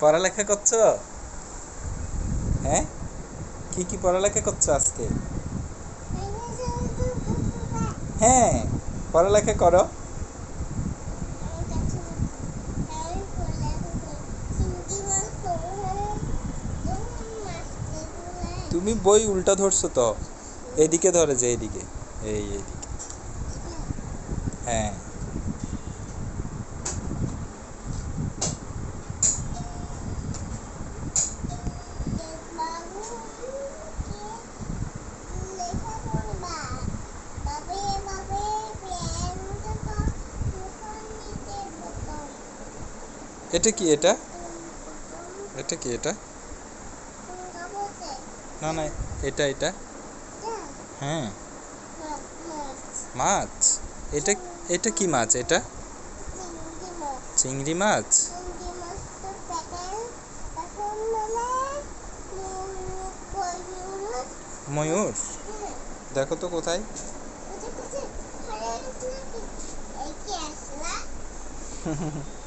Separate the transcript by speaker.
Speaker 1: পড়ালেখা করছ? হ্যাঁ? কি কি পড়ালেখা করছ আজকে? হ্যাঁ পড়ালেখা করো। তুমি বই উল্টা ধরছো তো। এদিকে ধরে যে এদিকে। এই এদিকে। হ্যাঁ। এটা কি এটা? এটা কি এটা? না না এটা এটা। হ্যাঁ। মাছ? এটা এটা কি মাছ এটা? চিংড়ি মাছ। ময়ূর? দেখো তো কোথায়।